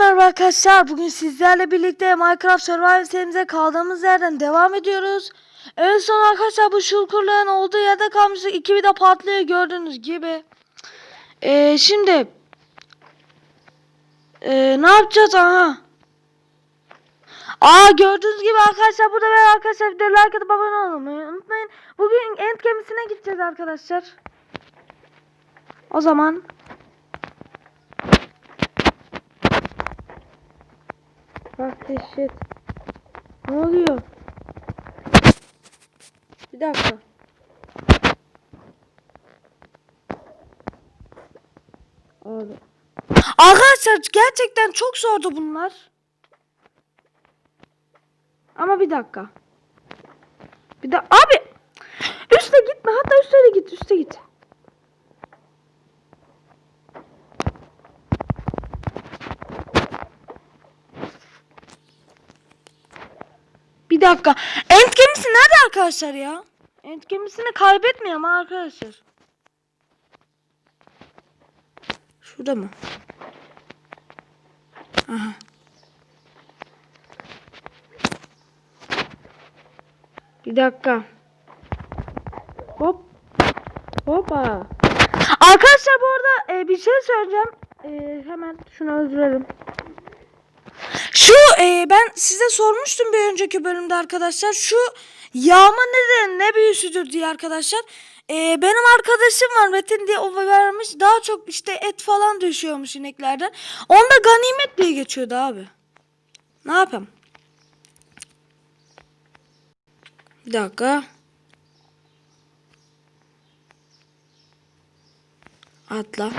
merhaba arkadaşlar. Bugün sizlerle birlikte Minecraft Survival serimize kaldığımız yerden devam ediyoruz. En son arkadaşlar bu şulkurların olduğu yerde kalmıştık. İki bir de patlıyor gördüğünüz gibi. Ee, şimdi ee, ne yapacağız aha? Aa gördüğünüz gibi arkadaşlar burada ben arkadaşlar videoyu like atıp abone olmayı unutmayın. Bugün end gemisine gideceğiz arkadaşlar. O zaman Bak shit. Ne oluyor? Bir dakika. Abi. Arkadaşlar gerçekten çok zordu bunlar. Ama bir dakika. Bir de abi üste gitme hatta üste de git üste git. Bir dakika. End gemisi nerede arkadaşlar ya? End gemisini kaybetmiyor ama arkadaşlar. Şurada mı? Aha. Bir dakika. Hop. Hoppa. Arkadaşlar bu arada e, bir şey söyleyeceğim. E, hemen şunu öldürelim. Şu e, ben size sormuştum bir önceki bölümde arkadaşlar. Şu yağma nedir, ne büyüsüdür diye arkadaşlar. E, benim arkadaşım var Metin diye o vermiş. Daha çok işte et falan düşüyormuş ineklerden. Onda ganimet diye geçiyordu abi. Ne yapayım? Bir dakika. Atla.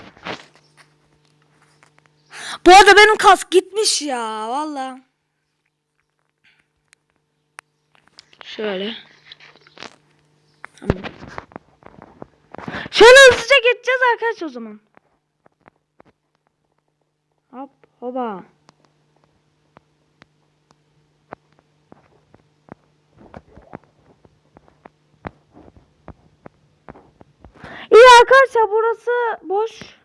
Bu arada benim kask gitmiş ya valla. Şöyle. Tamam. Şöyle hızlıca geçeceğiz arkadaşlar o zaman. Hop hoba. İyi arkadaşlar burası boş.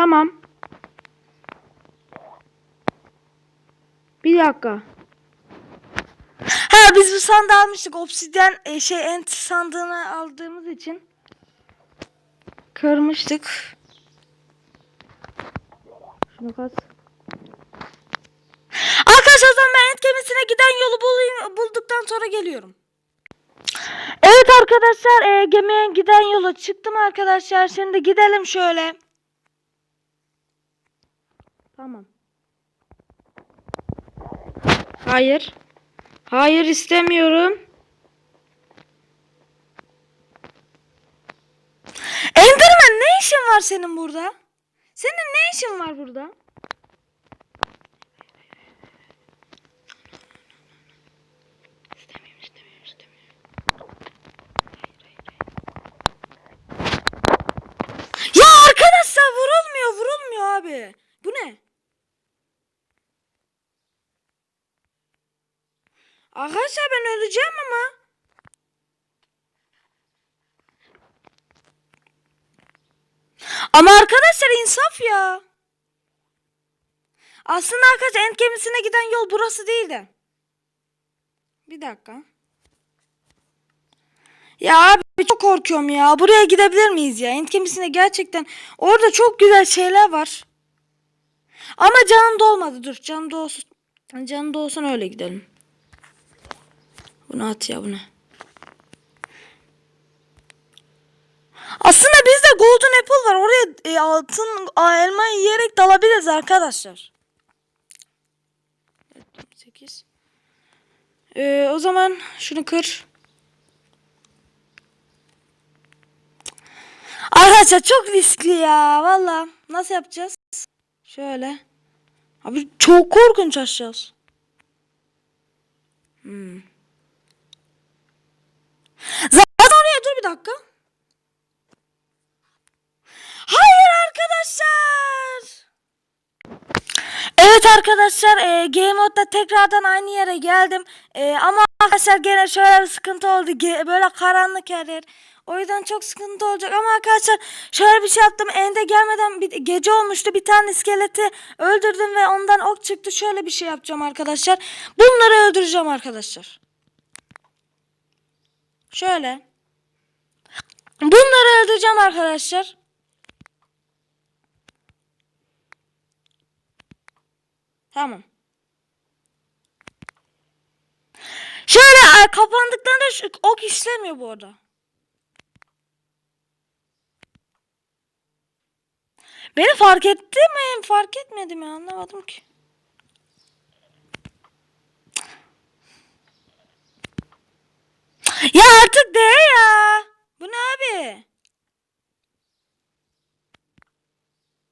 Tamam. Bir dakika. Ha biz bu sandığı almıştık. Obsidyen e, şey ent sandığını aldığımız için kırmıştık. Şunu kas. Arkadaşlar ben ent gemisine giden yolu bulayım, bulduktan sonra geliyorum. Evet arkadaşlar e, gemiye giden yola çıktım arkadaşlar. Şimdi gidelim şöyle. Tamam. Hayır. Hayır istemiyorum. Enderman ne işin var senin burada? Senin ne işin var burada? İstemiyorum, istemiyorum, istemiyorum. Ya arkadaşlar vurulmuyor, vurulmuyor abi. Bu ne? Arkadaşlar ben öleceğim ama. Ama arkadaşlar insaf ya. Aslında arkadaşlar end gemisine giden yol burası değildi. Bir dakika. Ya abi çok korkuyorum ya. Buraya gidebilir miyiz ya? End gemisine gerçekten orada çok güzel şeyler var. Ama canım dolmadı. Dur canım dolsun. Canım dolsun öyle gidelim. Bunu at ya bunu. Aslında bizde golden apple var. Oraya e, altın elma yiyerek dalabiliriz arkadaşlar. 8. Ee, o zaman şunu kır. Arkadaşlar çok riskli ya. Valla. Nasıl yapacağız? Şöyle. Abi çok korkunç aşacağız. Hmm. Zaten oraya dur bir dakika. Hayır arkadaşlar. Evet arkadaşlar e, Game Mode'da tekrardan aynı yere geldim. E, ama arkadaşlar gene şöyle bir sıkıntı oldu. Ge- böyle karanlık her. O yüzden çok sıkıntı olacak ama arkadaşlar şöyle bir şey yaptım. Ende gelmeden bir gece olmuştu. Bir tane iskeleti öldürdüm ve ondan ok çıktı. Şöyle bir şey yapacağım arkadaşlar. Bunları öldüreceğim arkadaşlar. Şöyle. Bunları öldüreceğim arkadaşlar. Tamam. Şöyle kapandıklarında ok işlemiyor bu arada. Beni fark etti mi? Fark etmedi mi? Anlamadım ki. Ya artık de ya. Bu ne abi?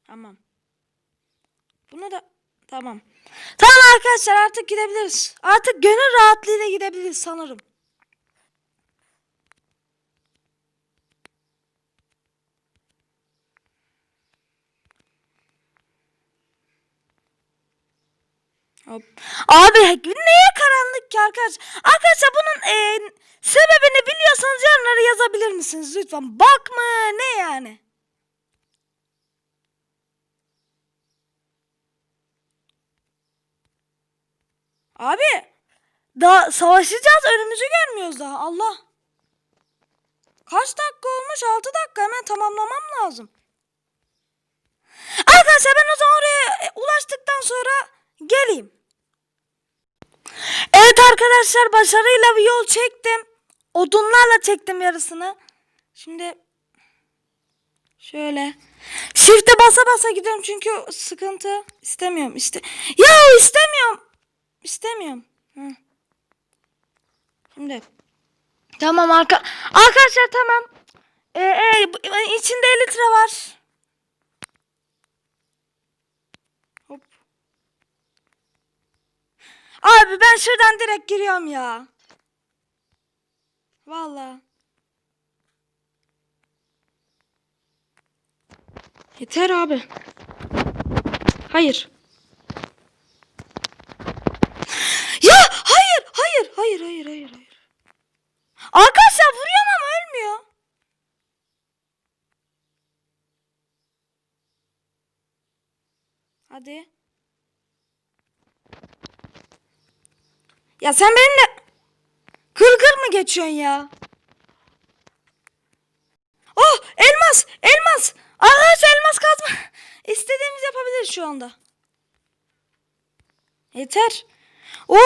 Tamam. Bunu da tamam. Tamam arkadaşlar artık gidebiliriz. Artık gönül rahatlığıyla gidebiliriz sanırım. Hop. Abi neye karanlık ki arkadaş? Arkadaşlar bunun e, sebebini biliyorsanız yorumlara yazabilir misiniz lütfen? Bak mı ne yani? Abi daha savaşacağız önümüzü görmüyoruz daha Allah. Kaç dakika olmuş? 6 dakika hemen tamamlamam lazım. Arkadaşlar ben o zaman oraya e, ulaştıktan sonra geleyim. Evet arkadaşlar başarıyla bir yol çektim. Odunlarla çektim yarısını. Şimdi şöyle shift'e basa basa gidiyorum çünkü sıkıntı istemiyorum işte. Ya istemiyorum. İstemiyorum. Hı. Şimdi tamam arka arkadaşlar tamam. Ee, e, içinde 50 litre var. Hop. Abi ben şuradan direkt giriyorum ya. Vallahi. Yeter abi. Hayır. Ya hayır, hayır, hayır, hayır, hayır, hayır. Arkadaşlar vuruyorum ama ölmüyor. Hadi. Ya sen benimle kır kır mı geçiyorsun ya? Oh elmas elmas. Arkadaşlar elmas kazma. İstediğimiz yapabiliriz şu anda. Yeter. Oo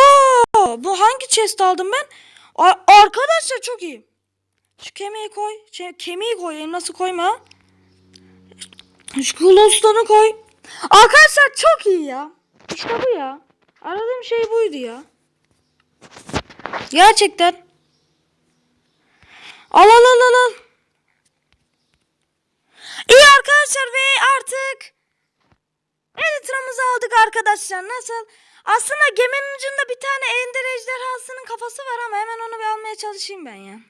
bu hangi chest aldım ben? A- arkadaşlar çok iyi. Şu kemiği koy. Şey, kemiği koy. Elması koyma. Şu glowstone'u koy. Arkadaşlar çok iyi ya. İşte bu ya. Aradığım şey buydu ya. Gerçekten. Al al al al. İyi arkadaşlar ve artık Elytra'mızı aldık arkadaşlar. Nasıl? Aslında geminin ucunda bir tane ender ejderhasının kafası var ama hemen onu bir almaya çalışayım ben ya.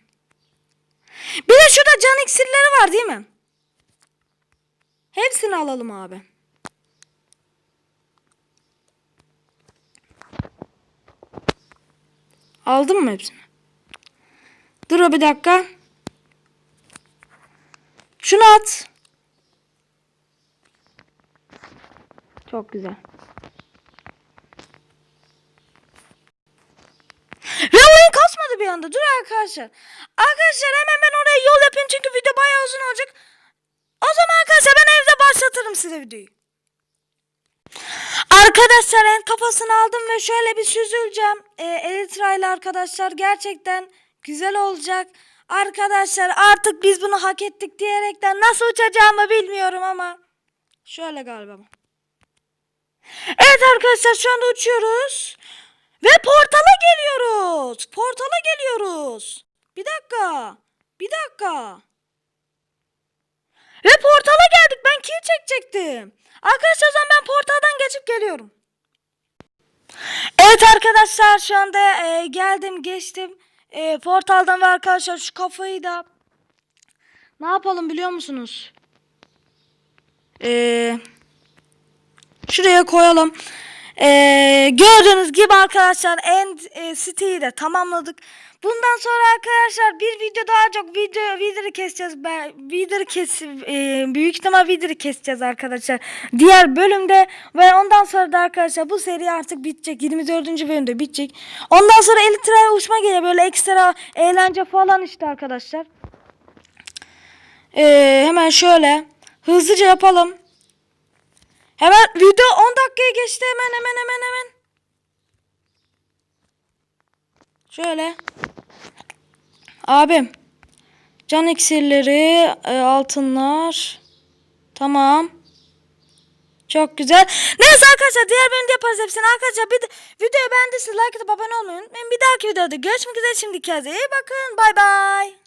Bir de şurada can iksirleri var değil mi? Hepsini alalım abi. Aldın mı hepsini? Dur bir dakika. Şunu at. Çok güzel. Ve oyun kasmadı bir anda. Dur arkadaşlar. Arkadaşlar hemen ben oraya yol yapayım çünkü video bayağı uzun olacak. O zaman arkadaşlar ben evde başlatırım size videoyu. Arkadaşlar en kafasını aldım ve şöyle bir süzüleceğim. E, Elytra ile arkadaşlar gerçekten güzel olacak. Arkadaşlar artık biz bunu hak ettik diyerekten nasıl uçacağımı bilmiyorum ama. Şöyle galiba. Evet arkadaşlar şu anda uçuyoruz. Ve portala geliyoruz. Portala geliyoruz. Bir dakika. Bir dakika. Ve portala geldik. Ben kill çekecektim. Arkadaşlar o zaman ben portaldan geçip geliyorum. Evet arkadaşlar şu anda e, geldim geçtim. E, portaldan ve arkadaşlar şu kafayı da ne yapalım biliyor musunuz? Eee şuraya koyalım. Ee, gördüğünüz gibi arkadaşlar End e, City'yi de tamamladık. Bundan sonra arkadaşlar bir video daha çok video videoyu keseceğiz. Ben videoyu kes e, büyük ihtimal videoyu keseceğiz arkadaşlar. Diğer bölümde ve ondan sonra da arkadaşlar bu seri artık bitecek. 24. bölümde bitecek. Ondan sonra elektriğe uçma geliyor böyle ekstra eğlence falan işte arkadaşlar. Ee, hemen şöyle hızlıca yapalım. Hemen video 10 dakikaya geçti hemen hemen hemen hemen. Şöyle. Abim. Can iksirleri, e, altınlar. Tamam. Çok güzel. Neyse arkadaşlar diğer bölümde yaparız hepsini. Arkadaşlar bir de videoyu beğendiyseniz like atıp abone olmayı unutmayın. Bir dahaki videoda görüşmek üzere. Şimdi kendinize iyi bakın. Bay bay.